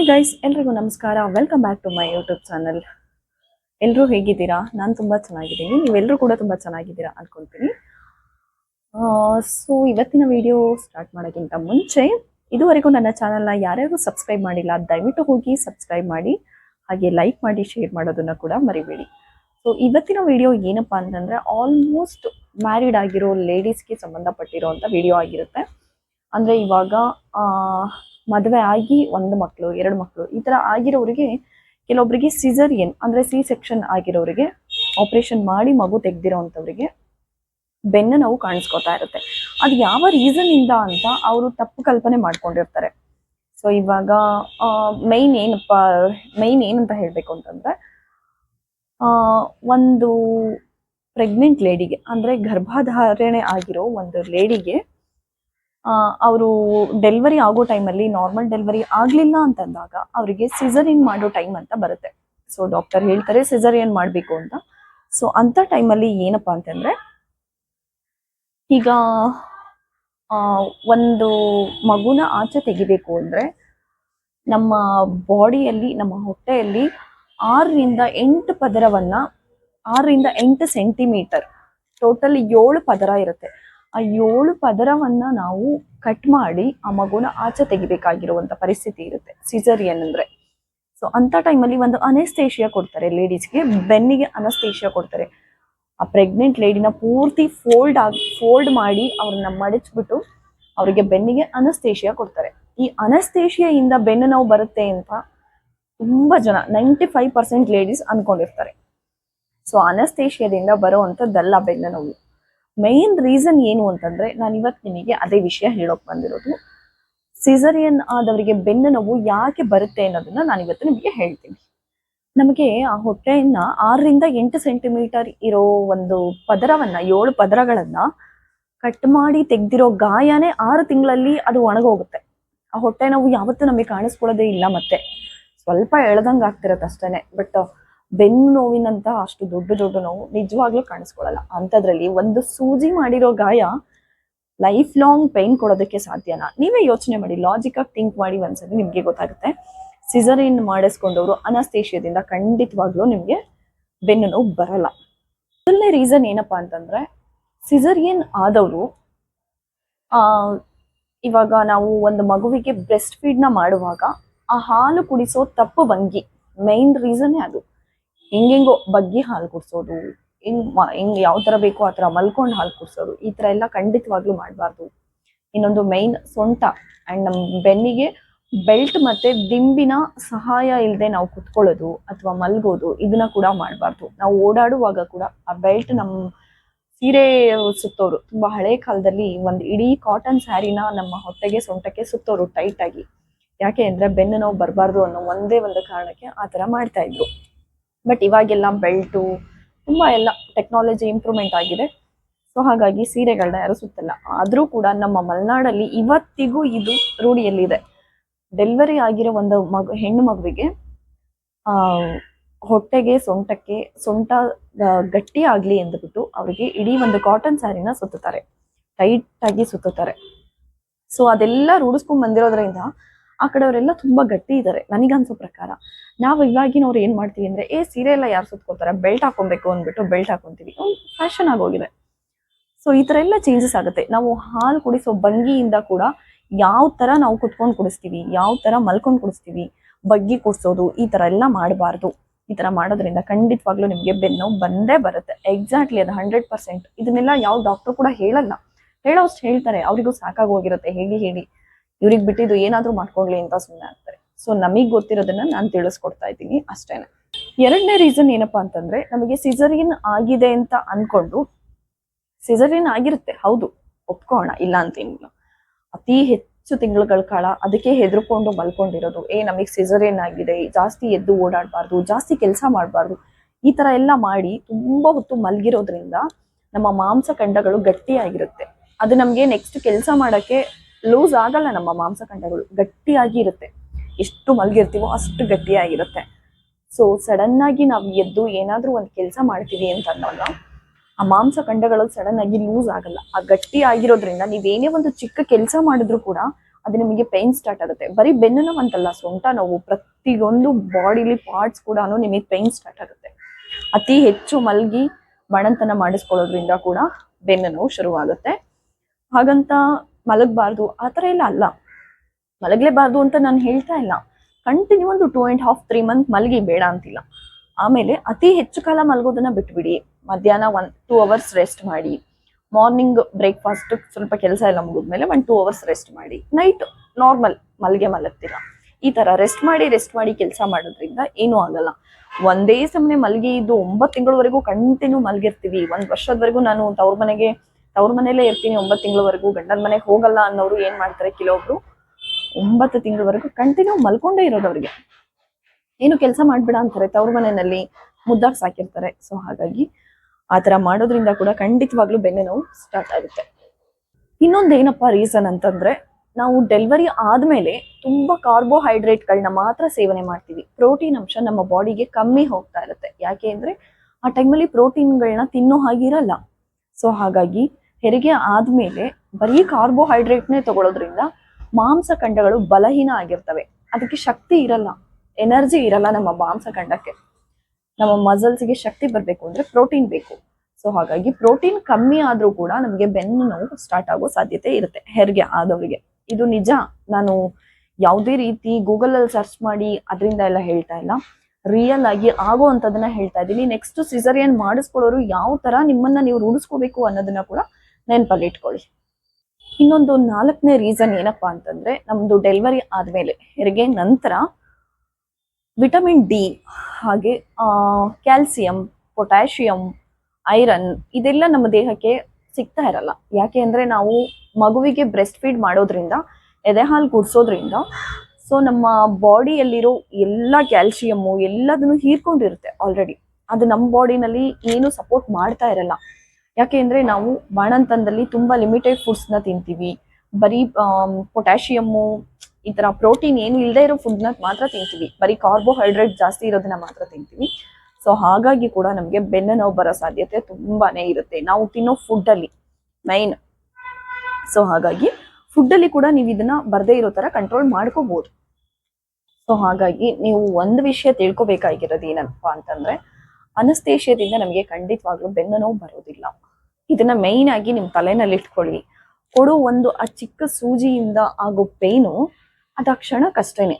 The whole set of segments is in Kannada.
ಹಾಯ್ ಗೈಸ್ ಎಲ್ರಿಗೂ ನಮಸ್ಕಾರ. Welcome back to my YouTube channel ಎಲ್ಲರೂ ಹೇಗಿದ್ದೀರಾ? ನಾನು ತುಂಬ ಚೆನ್ನಾಗಿದ್ದೀನಿ. ನೀವೆಲ್ಲರೂ ಕೂಡ ತುಂಬ ಚೆನ್ನಾಗಿದ್ದೀರಾ ಅಂದ್ಕೊಳ್ತೀನಿ ಸೊ ಇವತ್ತಿನ ವಿಡಿಯೋ ಸ್ಟಾರ್ಟ್ ಮಾಡೋಕ್ಕಿಂತ ಮುಂಚೆ, ಇದುವರೆಗೂ ನನ್ನ ಚಾನಲ್ನ ಯಾರ್ಯಾರು ಸಬ್ಸ್ಕ್ರೈಬ್ ಮಾಡಿಲ್ಲ, ದಯವಿಟ್ಟು ಹೋಗಿ ಸಬ್ಸ್ಕ್ರೈಬ್ ಮಾಡಿ. ಹಾಗೆ ಲೈಕ್ ಮಾಡಿ ಶೇರ್ ಮಾಡೋದನ್ನ ಕೂಡ ಮರಿಬೇಡಿ. ಸೊ ಇವತ್ತಿನ ವಿಡಿಯೋ ಏನಪ್ಪಾ ಅಂತಂದರೆ ಆಲ್ಮೋಸ್ಟ್ ಮ್ಯಾರಿಡ್ ಆಗಿರೋ ಲೇಡೀಸ್ಗೆ ಅಂತ ವಿಡಿಯೋ ಆಗಿರುತ್ತೆ. ಅಂದ್ರೆ ಇವಾಗ ಮದುವೆ ಆಗಿ ಒಂದು ಮಕ್ಕಳು ಎರಡು ಮಕ್ಕಳು ಈ ತರ ಆಗಿರೋರಿಗೆ ಕೆಲವೊಬ್ಬರಿಗೆ ಸಿಸರಿಯನ್ ಅಂದ್ರೆ ಸಿ ಸೆಕ್ಷನ್ ಆಗಿರೋರಿಗೆ ಆಪರೇಷನ್ ಮಾಡಿ ಮಗು ತೆಗ್ದಿರೋಂಥವ್ರಿಗೆ ಬೆನ್ನು ನೋವು ಕಾಣಿಸ್ಕೊತಾ ಇರುತ್ತೆ. ಅದು ಯಾವ ರೀಸನ್ ಇಂದ ಅಂತ ಅವರು ತಪ್ಪು ಕಲ್ಪನೆ ಮಾಡ್ಕೊಂಡಿರ್ತಾರೆ. ಸೊ ಇವಾಗ ಮೈನ್ ಏನಪ್ಪ ಮೈನ್ ಏನಂತ ಹೇಳಬೇಕು ಅಂತಂದ್ರೆ ಒಂದು ಪ್ರೆಗ್ನೆಂಟ್ ಲೇಡಿಗೆ ಅಂದ್ರೆ ಗರ್ಭಧಾರಣೆ ಆಗಿರೋ ಒಂದು ಲೇಡಿಗೆ ಅವರು ಡೆಲಿವರಿ ಆಗೋ ಟೈಮಲ್ಲಿ ನಾರ್ಮಲ್ ಡೆಲಿವರಿ ಆಗಲಿಲ್ಲ ಅಂತಂದಾಗ ಅವರಿಗೆ ಸಿಸರಿನ್ ಮಾಡೋ ಟೈಮ್ ಅಂತ ಬರುತ್ತೆ. ಸೊ ಡಾಕ್ಟರ್ ಹೇಳ್ತಾರೆ ಸಿಸರಿಯನ್ ಮಾಡಬೇಕು ಅಂತ. ಸೊ ಅಂಥ ಟೈಮಲ್ಲಿ ಏನಪ್ಪ ಅಂತಂದರೆ, ಈಗ ಒಂದು ಮಗುನ ಆಚೆ ತೆಗಿಬೇಕು ಅಂದರೆ ನಮ್ಮ ಬಾಡಿಯಲ್ಲಿ ನಮ್ಮ ಹೊಟ್ಟೆಯಲ್ಲಿ ಆರರಿಂದ ಎಂಟು ಪದರವನ್ನು, ಆರರಿಂದ ಎಂಟು ಸೆಂಟಿಮೀಟರ್ ಟೋಟಲ್ ಏಳು ಪದರ ಇರುತ್ತೆ. ಆ ಏಳು ಪದರವನ್ನ ನಾವು ಕಟ್ ಮಾಡಿ ಆ ಮಗುನ ಆಚೆ ತೆಗಿಬೇಕಾಗಿರುವಂತ ಪರಿಸ್ಥಿತಿ ಇರುತ್ತೆ. ಸಿಸರಿಯನ್ ಅಂದ್ರೆ. ಸೊ ಅಂತ ಟೈಮಲ್ಲಿ ಒಂದು ಅನೆಸ್ತೇಷಿಯಾ ಕೊಡ್ತಾರೆ ಲೇಡೀಸ್ಗೆ ಬೆನ್ನಿಗೆ ಅನಸ್ತೇಷಿಯಾ ಕೊಡ್ತಾರೆ. ಆ ಪ್ರೆಗ್ನೆಂಟ್ ಲೇಡಿನ ಪೂರ್ತಿ ಫೋಲ್ಡ್ ಆಗಿ ಫೋಲ್ಡ್ ಮಾಡಿ ಅವ್ರನ್ನ ಮಡಚ್ಬಿಟ್ಟು ಅವರಿಗೆ ಬೆನ್ನಿಗೆ ಅನಸ್ತೇಷಿಯಾ ಕೊಡ್ತಾರೆ. ಈ ಅನಸ್ತೇಷಿಯಿಂದ ಬೆನ್ನು ನೋವು ಬರುತ್ತೆ ಅಂತ ತುಂಬಾ ಜನ ನೈಂಟಿ ಫೈವ್ ಪರ್ಸೆಂಟ್ ಲೇಡೀಸ್ ಅನ್ಕೊಂಡಿರ್ತಾರೆ ಸೊ ಅನಸ್ತೇಷಿಯಾದಿಂದ ಬರುವಂಥದ್ದಲ್ಲ ಬೆನ್ನು ನೋವು. ಮೈನ್ ರೀಸನ್ ಏನು ಅಂತಂದ್ರೆ ನಾನು ಇವತ್ತು ನಿಮಗೆ ಅದೇ ವಿಷಯ ಹೇಳೋಕ್ ಬಂದಿರೋದು. ಸಿಸರಿಯನ್ ಆದವರಿಗೆ ಬೆನ್ನು ನೋವು ಯಾಕೆ ಬರುತ್ತೆ ಅನ್ನೋದನ್ನ ನಾನು ಇವತ್ತು ನಿಮಗೆ ಹೇಳ್ತೀನಿ. ನಮಗೆ ಆ ಹೊಟ್ಟೆಯನ್ನ ಆರರಿಂದ ಎಂಟು ಸೆಂಟಿಮೀಟರ್ ಇರೋ ಒಂದು ಪದರವನ್ನ, ಏಳು ಪದರಗಳನ್ನ ಕಟ್ ಮಾಡಿ ತೆಗ್ದಿರೋ ಗಾಯನೇ ಆರು ತಿಂಗಳಲ್ಲಿ ಅದು ಒಣಗೋಗುತ್ತೆ. ಆ ಹೊಟ್ಟೆ ನೋವು ಯಾವತ್ತೂ ನಮಗೆ ಕಾಣಿಸ್ಕೊಳ್ಳೋದೇ ಇಲ್ಲ ಮತ್ತೆ. ಸ್ವಲ್ಪ ಎಳ್ದಂಗ್ ಆಗ್ತಿರತ್ತೆ ಅಷ್ಟೇನೆ. ಬಟ್ ಬೆನ್ನು ನೋವಿನಂತ ಅಷ್ಟು ದೊಡ್ಡ ದೊಡ್ಡ ನೋವು ನಿಜವಾಗ್ಲೂ ಕಾಣಿಸ್ಕೊಳ್ಳಲ್ಲ. ಅಂಥದ್ರಲ್ಲಿ ಒಂದು ಸೂಜಿ ಮಾಡಿರೋ ಗಾಯ ಲೈಫ್ ಲಾಂಗ್ ಪೈನ್ ಕೊಡೋದಕ್ಕೆ ಸಾಧ್ಯನಾ? ನೀವೇ ಯೋಚನೆ ಮಾಡಿ, ಲಾಜಿಕ್ ಆಗಿ ಥಿಂಕ್ ಮಾಡಿ ಒಂದ್ಸರಿ ನಿಮ್ಗೆ ಗೊತ್ತಾಗುತ್ತೆ. ಸಿಸರಿನ್ ಮಾಡಿಸ್ಕೊಂಡವರು ಅನಸ್ತೇಷ್ಯದಿಂದ ಖಂಡಿತವಾಗ್ಲೂ ನಿಮ್ಗೆ ಬೆನ್ನು ನೋವು ಬರಲ್ಲ. ಮೊದಲನೇ ರೀಸನ್ ಏನಪ್ಪಾ ಅಂತಂದ್ರೆ, ಸಿಸರಿಯನ್ ಆದವರು, ಆ, ಇವಾಗ ನಾವು ಒಂದು ಮಗುವಿಗೆ ಬ್ರೆಸ್ಟ್ ಫೀಡ್ನ ಮಾಡುವಾಗ ಆ ಹಾಲು ಕುಡಿಸೋ ತಪ್ಪು ಭಂಗಿ ಮೈನ್ ರೀಸನ್ನೇ ಅದು. ಹೆಂಗೆಂಗೋ ಬಗ್ಗಿ ಹಾಲು ಕುಡಿಸೋದು, ಹೆಂಗ್ ಹಿಂಗ್ ಯಾವ ತರ ಬೇಕೋ ಆ ತರ ಮಲ್ಕೊಂಡು ಹಾಲು ಕುಡಿಸೋದು, ಈ ತರ ಎಲ್ಲ ಖಂಡಿತವಾಗ್ಲೂ ಮಾಡಬಾರ್ದು. ಇನ್ನೊಂದು ಮೈನ್ ಸೊಂಟ ಅಂಡ್ ನಮ್ ಬೆನ್ನಿಗೆ ಬೆಲ್ಟ್ ಮತ್ತೆ ದಿಂಬಿನ ಸಹಾಯ ಇಲ್ಲದೆ ನಾವು ಕುತ್ಕೊಳ್ಳೋದು ಅಥವಾ ಮಲ್ಗೋದು ಇದನ್ನ ಕೂಡ ಮಾಡಬಾರ್ದು. ನಾವು ಓಡಾಡುವಾಗ ಕೂಡ ಆ ಬೆಲ್ಟ್ ನಮ್ ಸೀರೆ ಸುತ್ತೋರು. ತುಂಬಾ ಹಳೆ ಕಾಲದಲ್ಲಿ ಒಂದು ಇಡೀ ಕಾಟನ್ ಸ್ಯಾರಿನ ನಮ್ಮ ಹೊಟ್ಟೆಗೆ, ಸೊಂಟಕ್ಕೆ ಸುತ್ತೋರು ಟೈಟ್ ಆಗಿ. ಯಾಕೆ ಅಂದ್ರೆ ಬೆನ್ನು ನೋವು ಬರಬಾರ್ದು ಅನ್ನೋ ಒಂದೇ ಒಂದು ಕಾರಣಕ್ಕೆ ಆ ತರ ಮಾಡ್ತಾ ಇದ್ರು. ಬಟ್ ಇವಾಗೆಲ್ಲ ಬೆಲ್ಟು, ತುಂಬಾ ಎಲ್ಲ ಟೆಕ್ನಾಲಜಿ ಇಂಪ್ರೂವ್ಮೆಂಟ್ ಆಗಿದೆ. ಸೊ ಹಾಗಾಗಿ ಸೀರೆಗಳನ್ನ ಯಾರು ಸುತ್ತಲ್ಲ ಆದರೂ ಕೂಡ ನಮ್ಮ ಮಲೆನಾಡಲ್ಲಿ ಇವತ್ತಿಗೂ ಇದು ರೂಢಿಯಲ್ಲಿದೆ. ಡೆಲಿವರಿ ಆಗಿರೋ ಒಂದು ಮಗು, ಹೆಣ್ಣು ಮಗುವಿಗೆ ಹೊಟ್ಟೆಗೆ ಸೊಂಟಕ್ಕೆ, ಸೊಂಟ ಗಟ್ಟಿ ಆಗಲಿ ಎಂದುಬಿಟ್ಟು ಅವರಿಗೆ ಇಡೀ ಒಂದು ಕಾಟನ್ ಸ್ಯಾರಿನ ಸುತ್ತುತ್ತಾರೆ. ಟೈಟ್ ಆಗಿ ಸುತ್ತುತ್ತಾರೆ. ಸೊ ಅದೆಲ್ಲ ರೂಢಿಸ್ಕೊಂಡ್ ಬಂದಿರೋದ್ರಿಂದ ಆ ಕಡೆಯವರೆಲ್ಲ ತುಂಬಾ ಗಟ್ಟಿ ಇದ್ದಾರೆ. ನನಗನ್ಸೋ ಪ್ರಕಾರ. ನಾವು ಇವಾಗಿನವ್ರು ಏನ್ ಮಾಡ್ತೀವಿ ಅಂದ್ರೆ, ಏ, ಸೀರೆ ಎಲ್ಲ ಯಾರು ಸುತ್ಕೋತಾರೆ ಬೆಲ್ಟ್ ಹಾಕೊಬೇಕು ಅಂದ್ಬಿಟ್ಟು ಬೆಲ್ಟ್ ಹಾಕೊಂತೀವಿ. ಫ್ಯಾಷನ್ ಆಗೋಗಿದೆ. ಸೊ ಈ ತರ ಎಲ್ಲ ಚೇಂಜಸ್ ಆಗುತ್ತೆ. ನಾವು ಹಾಲು ಕುಡಿಸೋ ಭಂಗಿಯಿಂದ ಕೂಡ ಯಾವ ತರ ನಾವು ಕುತ್ಕೊಂಡು ಕುಡಿಸ್ತೀವಿ, ಯಾವ ತರ ಮಲ್ಕೊಂಡು ಕುಡಿಸ್ತೀವಿ, ಬಗ್ಗಿ ಕುಡಿಸೋದು, ಈ ತರ ಎಲ್ಲ ಮಾಡಬಾರ್ದು. ಈ ತರ ಮಾಡೋದ್ರಿಂದ ಖಂಡಿತವಾಗ್ಲೂ ನಿಮ್ಗೆ ಬೆನ್ನು ಬಂದೇ ಬರುತ್ತೆ. ಎಕ್ಸಾಕ್ಟ್ಲಿ ಅದು ಹಂಡ್ರೆಡ್ ಪರ್ಸೆಂಟ್ ಇದನ್ನೆಲ್ಲ ಯಾವ ಡಾಕ್ಟರ್ ಕೂಡ ಹೇಳಲ್ಲ. ಹೇಳೋಷ್ಟು ಹೇಳ್ತಾರೆ. ಅವರಿಗೂ ಸಾಕಾಗೋಗಿರುತ್ತೆ ಹೇಳಿ ಹೇಳಿ. ಇವ್ರಿಗೆ ಬಿಟ್ಟಿದ್ದು ಏನಾದರೂ ಮಾಡ್ಕೊಳ್ಳಿ ಅಂತ ಸುಮ್ಮನೆ ಆಗ್ತಾರೆ. ಸೊ ನಮಗ್ ಗೊತ್ತಿರೋದನ್ನ ನಾನು ತಿಳಿಸ್ಕೊಡ್ತಾ ಇದ್ದೀನಿ ಅಷ್ಟೇನೆ. ಎರಡನೇ ರೀಸನ್ ಏನಪ್ಪಾ ಅಂತಂದ್ರೆ, ನಮಗೆ ಸಿಜರಿನ್ ಆಗಿದೆ ಅಂತ ಅನ್ಕೊಂಡು ಸಿಜರಿನ್ ಆಗಿರುತ್ತೆ, ಹೌದು ಒಪ್ಕೋಣ ಇಲ್ಲ ಅಂತೇನಿಲ್ಲ. ಅತಿ ಹೆಚ್ಚು ತಿಂಗಳುಗಳ ಕಾಲ ಅದಕ್ಕೆ ಹೆದರ್ಕೊಂಡು ಮಲ್ಕೊಂಡಿರೋದು, ಏ, ನಮಗೆ ಸಿಜರಿನ್ ಆಗಿದೆ, ಜಾಸ್ತಿ ಎದ್ದು ಓಡಾಡಬಾರ್ದು, ಜಾಸ್ತಿ ಕೆಲಸ ಮಾಡಬಾರ್ದು, ಈ ತರ ಎಲ್ಲ ಮಾಡಿ ತುಂಬಾ ಹೊತ್ತು ಮಲಗಿರೋದ್ರಿಂದ ನಮ್ಮ ಮಾಂಸ ಖಂಡಗಳು ಗಟ್ಟಿಯಾಗಿರುತ್ತೆ. ಅದು ನಮ್ಗೆ ನೆಕ್ಸ್ಟ್ ಕೆಲಸ ಮಾಡಕ್ಕೆ ಲೂಸ್ ಆಗಲ್ಲ ನಮ್ಮ ಮಾಂಸಖಂಡಗಳು ಗಟ್ಟಿಯಾಗಿ ಇರುತ್ತೆ. ಎಷ್ಟು ಮಲಗಿರ್ತೀವೋ ಅಷ್ಟು ಗಟ್ಟಿಯಾಗಿರುತ್ತೆ. ಸೊ ಸಡನ್ ಆಗಿ ನಾವು ಎದ್ದು ಏನಾದ್ರೂ ಒಂದು ಕೆಲಸ ಮಾಡ್ತೀವಿ ಅಂತ ಅಂದಾಗ, ಆ ಮಾಂಸಖಂಡಗಳು ಸಡನ್ ಆಗಿ ಲೂಸ್ ಆಗಲ್ಲ. ಆ ಗಟ್ಟಿ ಆಗಿರೋದ್ರಿಂದ ನೀವೇನೇ ಒಂದು ಚಿಕ್ಕ ಕೆಲಸ ಮಾಡಿದ್ರು ಕೂಡ ಅದು ನಿಮಗೆ ಪೇನ್ ಸ್ಟಾರ್ಟ್ ಆಗುತ್ತೆ. ಬರೀ ಬೆನ್ನು ನೋವು ಅಂತಲ್ಲ, ಸೊಂಟ ನೋವು ಪ್ರತಿಯೊಂದು ಬಾಡಿಲಿ ಪಾರ್ಟ್ಸ್ ಕೂಡ ನಿಮಗೆ ಪೇನ್ ಸ್ಟಾರ್ಟ್ ಆಗುತ್ತೆ. ಅತಿ ಹೆಚ್ಚು ಮಲಗಿ ಬಣಂತನ ಮಾಡಿಸ್ಕೊಳ್ಳೋದ್ರಿಂದ ಕೂಡ ಬೆನ್ನು ನೋವು ಶುರುವಾಗುತ್ತೆ. ಹಾಗಂತ ಮಲಗಬಾರ್ದು, ಆ ಥರ ಎಲ್ಲ ಅಲ್ಲ. ಮಲಗಲೇಬಾರ್ದು ಅಂತ ನಾನು ಹೇಳ್ತಾ ಇಲ್ಲ. ಕಂಟಿನ್ಯೂ ಒಂದು two and half three month ಮಲಗಿ ಬೇಡ ಅಂತಿಲ್ಲ. ಆಮೇಲೆ ಅತಿ ಹೆಚ್ಚು ಕಾಲ ಮಲಗೋದನ್ನ ಬಿಟ್ಬಿಡಿ. ಮಧ್ಯಾಹ್ನ ಒನ್ ಟೂ ಅವರ್ಸ್ ರೆಸ್ಟ್ ಮಾಡಿ. ಮಾರ್ನಿಂಗ್ ಬ್ರೇಕ್ಫಾಸ್ಟ್ ಸ್ವಲ್ಪ ಕೆಲಸ ಎಲ್ಲ ಮುಗಿದ್ಮೇಲೆ ಒನ್ ಟೂ ಅವರ್ಸ್ ರೆಸ್ಟ್ ಮಾಡಿ. ನೈಟ್ ನಾರ್ಮಲ್ ಮಲ್ಗೆ ಮಲಗ್ತೀರ. ಈ ತರ ರೆಸ್ಟ್ ಮಾಡಿ ರೆಸ್ಟ್ ಮಾಡಿ ಕೆಲಸ ಮಾಡೋದ್ರಿಂದ ಏನೂ ಆಗಲ್ಲ. ಒಂದೇ ಸಮನೆ ಮಲ್ಗಿ ಇದ್ದು ಒಂಬತ್ತು ತಿಂಗಳವರೆಗೂ ಕಂಟಿನ್ಯೂ ಮಲಗಿರ್ತೀವಿ. ಒಂದು ವರ್ಷದವರೆಗೂ ನಾನು ತವ್ರ ಮನೆಗೆ, ತವ್ರ ಮನೇಲೇ ಇರ್ತೀನಿ ಒಂಬತ್ತು ತಿಂಗಳವರೆಗೂ. ಗಂಡನ ಮನೆಗೆ ಹೋಗಲ್ಲ ಅನ್ನೋರು ಏನು ಮಾಡ್ತಾರೆ? ಕೆಲವೊಬ್ರು ಒಂಬತ್ತು ತಿಂಗಳವರೆಗೂ ಕಂಟಿನ್ಯೂ ಮಲ್ಕೊಂಡೇ ಇರೋದು ಅವ್ರಿಗೆ. ಏನು ಕೆಲಸ ಮಾಡ್ಬೇಡ ಅಂತಾರೆ, ತವ್ರ ಮನೆಯಲ್ಲಿ ಮುದ್ದಾಗಿ ಸಾಕಿರ್ತಾರೆ. ಸೊ ಹಾಗಾಗಿ ಆ ತರ ಮಾಡೋದ್ರಿಂದ ಕೂಡ ಖಂಡಿತವಾಗ್ಲೂ ಬೆನ್ನೆ ನೋವು ಸ್ಟಾರ್ಟ್ ಆಗುತ್ತೆ. ಇನ್ನೊಂದು ಏನಪ್ಪ ರೀಸನ್ ಅಂತಂದ್ರೆ, ನಾವು ಡೆಲಿವರಿ ಆದ್ಮೇಲೆ ತುಂಬಾ ಕಾರ್ಬೋಹೈಡ್ರೇಟ್ಗಳನ್ನ ಮಾತ್ರ ಸೇವನೆ ಮಾಡ್ತೀವಿ. ಪ್ರೋಟೀನ್ ಅಂಶ ನಮ್ಮ ಬಾಡಿಗೆ ಕಮ್ಮಿ ಹೋಗ್ತಾ ಇರುತ್ತೆ. ಯಾಕೆ ಅಂದ್ರೆ ಆ ಟೈಮಲ್ಲಿ ಪ್ರೋಟೀನ್ಗಳನ್ನ ತಿನ್ನೋ ಹಾಗಿರಲ್ಲ ಸೊ ಹಾಗಾಗಿ ಹೆರಿಗೆ ಆದ್ಮೇಲೆ ಬರೀ ಕಾರ್ಬೋಹೈಡ್ರೇಟ್ನೇ ತಗೊಳ್ಳೋದ್ರಿಂದ ಮಾಂಸಖಂಡಗಳು ಬಲಹೀನ ಆಗಿರ್ತವೆ. ಅದಕ್ಕೆ ಶಕ್ತಿ ಇರಲ್ಲ. ಎನರ್ಜಿ ಇರಲ್ಲ ನಮ್ಮ ಮಾಂಸಖಂಡಕ್ಕೆ. ನಮ್ಮ ಮಸಲ್ಸ್ಗೆ ಶಕ್ತಿ ಬರಬೇಕು ಅಂದ್ರೆ ಪ್ರೋಟೀನ್ ಬೇಕು. ಸೊ ಹಾಗಾಗಿ ಪ್ರೋಟೀನ್ ಕಮ್ಮಿ ಆದ್ರೂ ಕೂಡ ನಮಗೆ ಬೆನ್ನು ನೋವು ಸ್ಟಾರ್ಟ್ ಆಗೋ ಸಾಧ್ಯತೆ ಇರುತ್ತೆ, ಹೆರಿಗೆ ಆದವರಿಗೆ. ಇದು ನಿಜ. ನಾನು ಯಾವುದೇ ರೀತಿ ಗೂಗಲ್ ಅಲ್ಲಿ ಸರ್ಚ್ ಮಾಡಿ ಅದರಿಂದ ಎಲ್ಲ ಹೇಳ್ತಾ ಇಲ್ಲ. ರಿಯಲ್ ಆಗಿ ಆಗೋ ಹೇಳ್ತಾ ಇದ್ದೀನಿ. ನೆಕ್ಸ್ಟ್ ಸಿಸರಿಯನ್ ಮಾಡಿಸ್ಕೊಳ್ಳೋರು ಯಾವ ತರ ನಿಮ್ಮನ್ನ ನೀವು ರೂಢಿಸ್ಕೋಬೇಕು ಅನ್ನೋದನ್ನ ಕೂಡ ನೆನಪಲ್ಲಿ ಇಟ್ಕೊಳ್ಳಿ. ಇನ್ನೊಂದು ನಾಲ್ಕನೇ ರೀಸನ್ ಏನಪ್ಪಾ ಅಂತಂದ್ರೆ ನಮ್ದು ಡೆಲಿವರಿ ಆದ್ಮೇಲೆ, ಹೆರಿಗೆ ನಂತರ ವಿಟಮಿನ್ ಡಿ ಹಾಗೆ ಕ್ಯಾಲ್ಸಿಯಂ ಪೊಟ್ಯಾಷಿಯಂ ಐರನ್ ಇದೆಲ್ಲ ನಮ್ಮ ದೇಹಕ್ಕೆ ಸಿಗ್ತಾ ಇರಲ್ಲ. ಯಾಕೆ ಅಂದರೆ ನಾವು ಮಗುವಿಗೆ ಬ್ರೆಸ್ಟ್ ಫೀಡ್ ಮಾಡೋದ್ರಿಂದ, ಎದೆ ಹಾಲು ಕುಡಿಸೋದ್ರಿಂದ ಸೊ ನಮ್ಮ ಬಾಡಿಯಲ್ಲಿರೋ ಎಲ್ಲ ಕ್ಯಾಲ್ಸಿಯಮ್ಮು ಎಲ್ಲದನ್ನು ಹೀರ್ಕೊಂಡಿರುತ್ತೆ ಆಲ್ರೆಡಿ ಅದು ನಮ್ಮ ಬಾಡಿನಲ್ಲಿ ಏನು ಸಪೋರ್ಟ್ ಮಾಡ್ತಾ ಇರಲ್ಲ. ಯಾಕೆ ಅಂದ್ರೆ ನಾವು ಬಾಣಂತನದಲ್ಲಿ ತುಂಬಾ ಲಿಮಿಟೆಡ್ ಫುಡ್ಸ್ನ ತಿಂತೀವಿ. ಬರೀ ಪೊಟ್ಯಾಷಿಯಮ್ಮು ಈ ತರ ಪ್ರೋಟೀನ್ ಏನು ಇಲ್ಲದೆ ಇರೋ ಫುಡ್ನ ಮಾತ್ರ ತಿಂತೀವಿ. ಬರೀ ಕಾರ್ಬೋಹೈಡ್ರೇಟ್ ಜಾಸ್ತಿ ಇರೋದನ್ನ ಮಾತ್ರ ತಿಂತೀವಿ. ಸೊ ಹಾಗಾಗಿ ಕೂಡ ನಮಗೆ ಬೆನ್ನು ನೋವು ಬರೋ ಸಾಧ್ಯತೆ ತುಂಬಾನೇ ಇರುತ್ತೆ. ನಾವು ತಿನ್ನೋ ಫುಡ್ ಅಲ್ಲಿ ಮೈನ್ ಸೊ ಹಾಗಾಗಿ ಫುಡ್ ಅಲ್ಲಿ ಕೂಡ ನೀವು ಇದನ್ನ ಬರದೇ ಇರೋ ತರ ಕಂಟ್ರೋಲ್ ಮಾಡ್ಕೋಬಹುದು ಸೊ ಹಾಗಾಗಿ ನೀವು ಒಂದು ವಿಷಯ ತಿಳ್ಕೊಬೇಕಾಗಿರೋದು ಏನಪ್ಪಾ ಅಂತಂದ್ರೆ ಅನಸ್ತೇಷಿಯದಿಂದ ನಮಗೆ ಖಂಡಿತವಾಗ್ಲೂ ಬೆನ್ನು ನೋವು ಬರೋದಿಲ್ಲ. ಇದನ್ನ ಮೈನ್ ಆಗಿ ನಿಮ್ ತಲೆನಲ್ಲಿ ಇಟ್ಕೊಳ್ಳಿ. ಕೊಡೋ ಒಂದು ಆ ಚಿಕ್ಕ ಸೂಜಿಯಿಂದ ಆಗೋ ಪೇನು ಅದು ಆ ಕ್ಷಣಕ್ಕಷ್ಟೇನೆ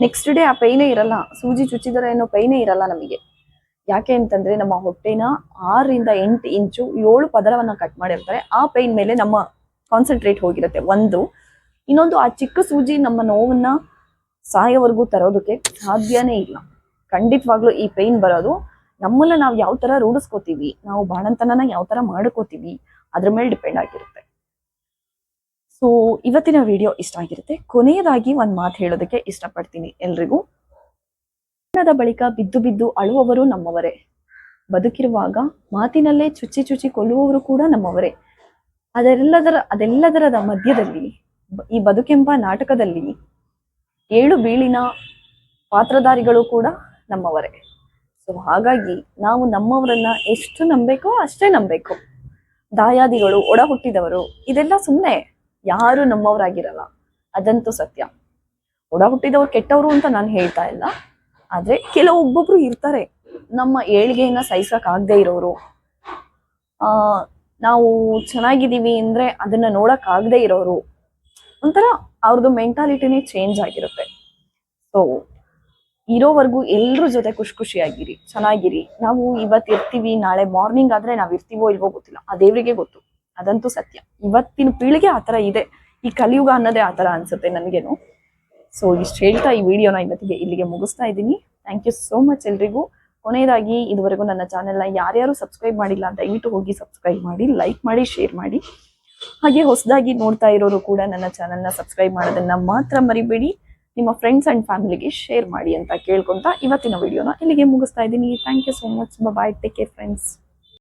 ನೆಕ್ಸ್ಟ್ ಡೇ ಆ ಪೈನೇ ಇರಲ್ಲ. ಸೂಜಿ ಚುಚ್ಚಿದರೆ ಏನೋ ಪೈನೇ ಇರಲ್ಲ ನಮಗೆ. ಯಾಕೆ ಅಂತಂದ್ರೆ ನಮ್ಮ ಹೊಟ್ಟೆನ ಆರರಿಂದ ಎಂಟು ಇಂಚು ಏಳು ಪದರವನ್ನ ಕಟ್ ಮಾಡಿರ್ತಾರೆ. ಆ ಪೈನ್ ಮೇಲೆ ನಮ್ಮ ಕಾನ್ಸಂಟ್ರೇಟ್ ಹೋಗಿರುತ್ತೆ. ಒಂದು. ಇನ್ನೊಂದು ಆ ಚಿಕ್ಕ ಸೂಜಿ ನಮ್ಮ ನೋವನ್ನ ಸಾಯೋವರೆಗೂ ತರೋದಕ್ಕೆ ಸಾಧ್ಯನೇ ಇಲ್ಲ. ಖಂಡಿತವಾಗ್ಲೂ ಈ ಪೈನ್ ಬರೋದು ನಮ್ಮನ್ನ ನಾವು ಯಾವ ತರ ರೂಢಿಸ್ಕೋತೀವಿ, ನಾವು ಬಾಣಂತನನ ಯಾವ ತರ ಮಾಡ್ಕೋತೀವಿ, ಅದ್ರ ಮೇಲೆ ಡಿಪೆಂಡ್ ಆಗಿರುತ್ತೆ. ಸೊ ಇವತ್ತಿನ ವಿಡಿಯೋ ಇಷ್ಟ ಆಗಿರುತ್ತೆ. ಕೊನೆಯದಾಗಿ ಒಂದ್ ಮಾತು ಹೇಳೋದಕ್ಕೆ ಇಷ್ಟಪಡ್ತೀನಿ ಎಲ್ರಿಗೂ. ಮರಣದ ಬಳಿಕ ಬಿದ್ದು ಬಿದ್ದು ಅಳುವವರು ನಮ್ಮವರೇ. ಬದುಕಿರುವಾಗ ಮಾತಿನಲ್ಲೇ ಚುಚ್ಚಿ ಚುಚ್ಚಿ ಕೊಲ್ಲುವವರು ಕೂಡ ನಮ್ಮವರೇ. ಅದೆಲ್ಲದರ ಅದೆಲ್ಲದರ ಮಧ್ಯದಲ್ಲಿ, ಈ ಬದುಕೆಂಬ ನಾಟಕದಲ್ಲಿ ಏಳು ಬೀಳಿನ ಪಾತ್ರಧಾರಿಗಳು ಕೂಡ ನಮ್ಮವರೇ. ಸೊ ಹಾಗಾಗಿ ನಾವು ನಮ್ಮವರನ್ನ ಎಷ್ಟು ನಂಬಬೇಕೋ ಅಷ್ಟೇ ನಂಬಬೇಕು. ದಾಯಾದಿಗಳು ಒಡ ಹುಟ್ಟಿದವರು ಇದೆಲ್ಲ ಸುಮ್ಮನೆ ಯಾರು ನಮ್ಮವರಾಗಿರಲ್ಲ. ಅದಂತೂ ಸತ್ಯ. ಒಡ ಹುಟ್ಟಿದವರು ಕೆಟ್ಟವರು ಅಂತ ನಾನು ಹೇಳ್ತಾ ಇಲ್ಲ. ಆದ್ರೆ ಕೆಲವೊಬ್ಬೊಬ್ರು ಇರ್ತಾರೆ. ನಮ್ಮ ಏಳ್ಗೆಯನ್ನ ಸಹಿಸಕ್ ಆಗದೆ ಇರೋರು. ಆ, ನಾವು ಚೆನ್ನಾಗಿದ್ದೀವಿ ಅಂದ್ರೆ ಅದನ್ನ ನೋಡಕ್ ಆಗದೇ ಇರೋರು. ಒಂಥರ ಅವ್ರದ್ದು ಮೆಂಟಾಲಿಟಿನೇ ಚೇಂಜ್ ಆಗಿರುತ್ತೆ. ಸೊ ಇರೋವರೆಗೂ ಎಲ್ರ ಜೊತೆ ಖುಷಿ ಖುಷಿಯಾಗಿರಿ, ಚೆನ್ನಾಗಿರಿ. ನಾವು ಇವತ್ತು ಇರ್ತೀವಿ, ನಾಳೆ ಮಾರ್ನಿಂಗ್ ಆದ್ರೆ ನಾವ್ ಇರ್ತೀವೋ ಇಲ್ವೋ ಗೊತ್ತಿಲ್ಲ. ಆ ದೇವರಿಗೆ ಗೊತ್ತು. ಅದಂತೂ ಸತ್ಯ. ಇವತ್ತಿನ ಪೀಳಿಗೆ ಆತರ ಇದೆ. ಈ ಕಲಿಯುಗ ಅನ್ನೋದೇ ಆತರ ಅನ್ಸುತ್ತೆ ನನಗೇನು. ಸೊ ಇಷ್ಟು ಹೇಳ್ತಾ ಈ ವಿಡಿಯೋನ ಇವತ್ತಿಗೆ ಇಲ್ಲಿಗೆ ಮುಗಿಸ್ತಾ ಇದ್ದೀನಿ. ಥ್ಯಾಂಕ್ ಯು ಸೋ ಮಚ್ ಎಲ್ರಿಗೂ. ಕೊನೆಯದಾಗಿ ಇದುವರೆಗೂ ನನ್ನ ಚಾನೆಲ್ನ ಯಾರ್ಯಾರು ಸಬ್ಸ್ಕ್ರೈಬ್ ಮಾಡಿಲ್ಲ ದಯವಿಟ್ಟು ಹೋಗಿ ಸಬ್ಸ್ಕ್ರೈಬ್ ಮಾಡಿ ಲೈಕ್ ಮಾಡಿ ಶೇರ್ ಮಾಡಿ. ಹಾಗೆ ಹೊಸದಾಗಿ ನೋಡ್ತಾ ಇರೋರು ಕೂಡ ನನ್ನ ಚಾನೆಲ್ನ ಸಬ್ಸ್ಕ್ರೈಬ್ ಮಾಡೋದನ್ನು ಮಾತ್ರ ಮರಿಬೇಡಿ. ನಿಮ್ಮ ಫ್ರೆಂಡ್ಸ್ ಅಂಡ್ ಫ್ಯಾಮಿಲಿಗೆ ಶೇರ್ ಮಾಡಿ ಅಂತ ಕೇಳ್ಕೊತಾ ಇವತ್ತಿನ ವಿಡಿಯೋನ ಇಲ್ಲಿಗೆ ಮುಗಿಸ್ತಾ ಇದ್ದೀನಿ. Thank you so much bye take care friends